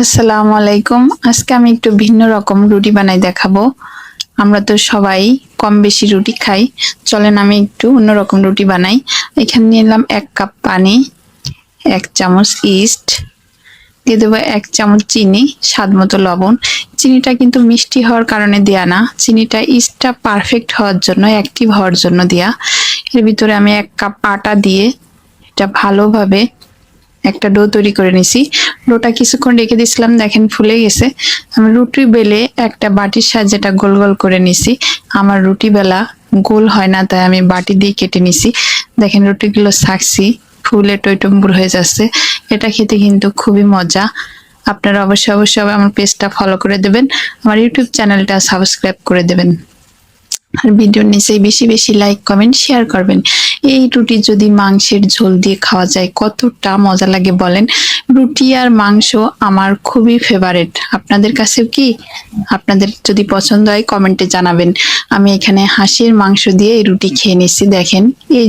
আসসালামু আলাইকুম। আজকে আমি একটু ভিন্ন রকম রুটি বানাই দেখাবো। আমরা তো সবাই কম বেশি রুটি খাই। চলেন আমি একটু অন্যরকম রুটি বানাই। এখানে নিলাম এক কাপ পানি, এক চামচ ইস্ট, দিয়ে দেবো এক চামচ চিনি, স্বাদ মতো লবণ। চিনিটা কিন্তু মিষ্টি হওয়ার কারণে দেয়া না। চিনিটা ইস্টটা পারফেক্ট হওয়ার জন্য অ্যাক্টিভ হওয়ার জন্য দেয়া। এর ভিতরে আমি এক কাপ আটা দিয়ে এটা ভালোভাবে একটা ডো তৈরি করে নিছি। ডোটা কিছুক্ষণ রেখে দিয়েছিলাম, দেখেন ফুলে গেছে। আমি রুটি বেলে একটা বাটির সাহায্যে এটা গোল গোল করে নিছি। আমার রুটি বেলা গোল হয় না, তাই আমি বাটি দিয়ে কেটে নিছি। দেখেন রুটিগুলো ছাকছি ফুলে টইটম্বুর হয়ে যাচ্ছে। এটা খেতে কিন্তু খুবই মজা। আপনারা অবশ্যই অবশ্যই আমার পেজটা ফলো করে দেবেন। আমার ইউটিউব চ্যানেলটা সাবস্ক্রাইব করে দেবেন। আর ভিডিওর নিচে বেশি বেশি লাইক কমেন্ট শেয়ার করবেন। এই রুটি যদি মাংসের ঝোল দিয়ে খাওয়া যায়, কতটা মজা লাগে বলেন? রুটি আর মাংস আমার খুবই ফেভারেট আপনাদের কাছেও কি? আপনাদের যদি পছন্দ হয় কমেন্টে জানাবেন। আমি এখানে হাঁসের মাংস দিয়ে এই রুটি খেয়ে নিচ্ছি, দেখেন। এই